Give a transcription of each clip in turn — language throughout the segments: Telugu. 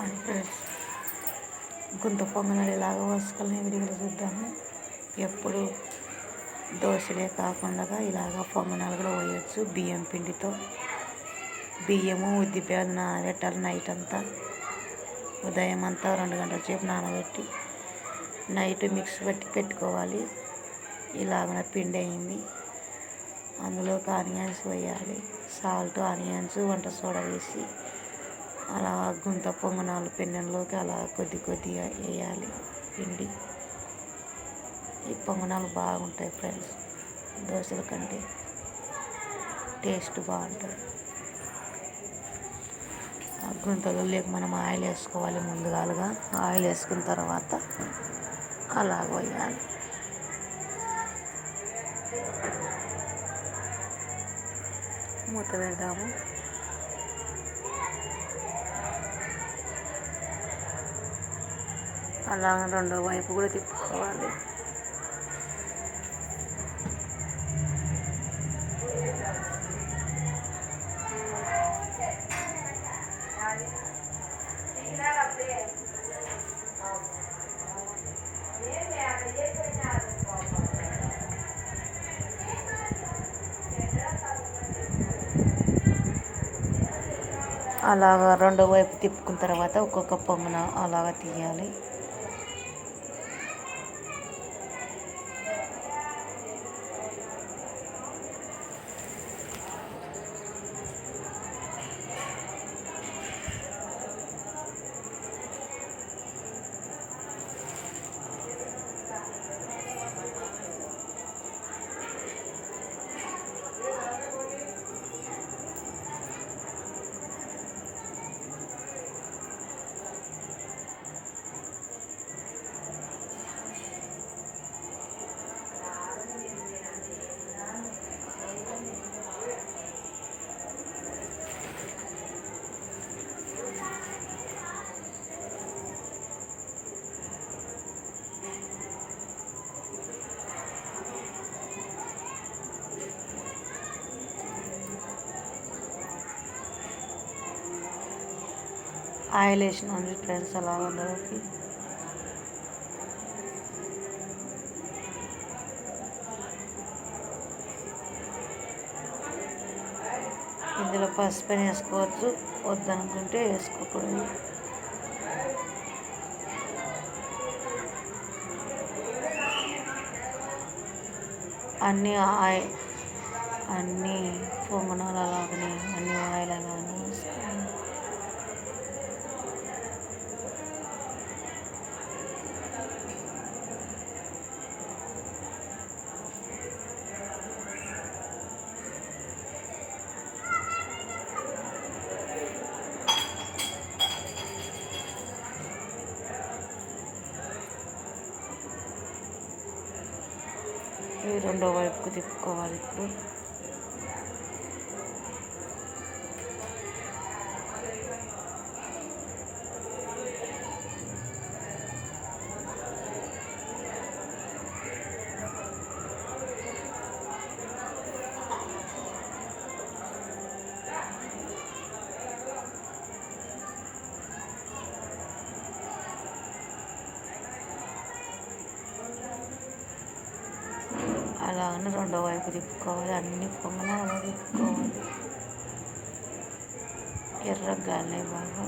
హాయ్ ఫ్రెండ్స్ గుంత పొంగనాలు ఇలాగ వసుకల్ని విడిగా చూద్దాము. ఎప్పుడు దోశలే కాకుండా ఇలాగ పొంగనాలు కూడా వేయచ్చు బియ్యం పిండితో. బియ్యము ఉద్ది నానబెట్టాలి నైట్ అంతా. ఉదయం అంతా రెండు గంటల సేపు నానబెట్టి నైట్ మిక్స్ పెట్టి పెట్టుకోవాలి. ఇలాగ పిండి అయింది. అందులోకి ఆనియన్స్ వేయాలి. సాల్ట్ ఆనియన్స్ వంట సోడా వేసి అలా గుంత పొంగనాలు పెన్నెల్లోకి అలా కొద్ది కొద్దిగా వేయాలి. పిండి. ఈ పొంగనాలు బాగుంటాయి ఫ్రెండ్స్. దోశల కంటే టేస్ట్ బాగుంటుంది ఆ గుంతలు లేక మనం ఆయిల్ వేసుకోవాలి ముందుగాలుగా. ఆయిల్ వేసుకున్న తర్వాత అలా వేయాలి. మూత పెడదాము. అలా రెండో వైపు కూడా తిప్పుకోవాలి. అలాగా రెండో వైపు తిప్పుకున్న తర్వాత ఒక్కొక్క పొంగున అలాగా తీయాలి. ఆయిల్ వేసినాను ఫ్రెండ్స్ అలా అందులోకి ఇందులో పసుపు వేసుకోవచ్చు వద్దనుకుంటే వేసుకోకూడదు. అన్నీ ఆయిల్ అన్నీ పొంగనాలు అలాగనే అన్నీ ఆయిల్ అలాగనే వేసుకోవాలి రెండో వైపుకు తిప్పుకోవాలి ఇప్పుడు అలానే రెండో వైపు తిప్పుకోవాలి అన్ని పొంగన అలా తిప్పుకోవాలి. ఎర్రగానే బాగా.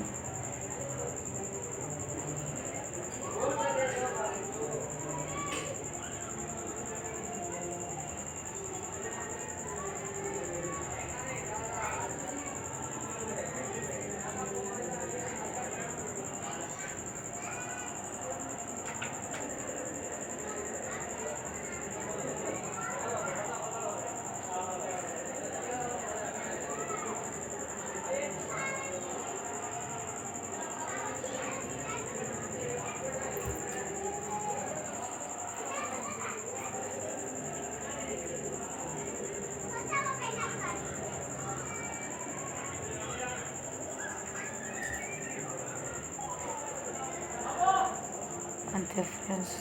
అంతే ఫ్రెండ్స్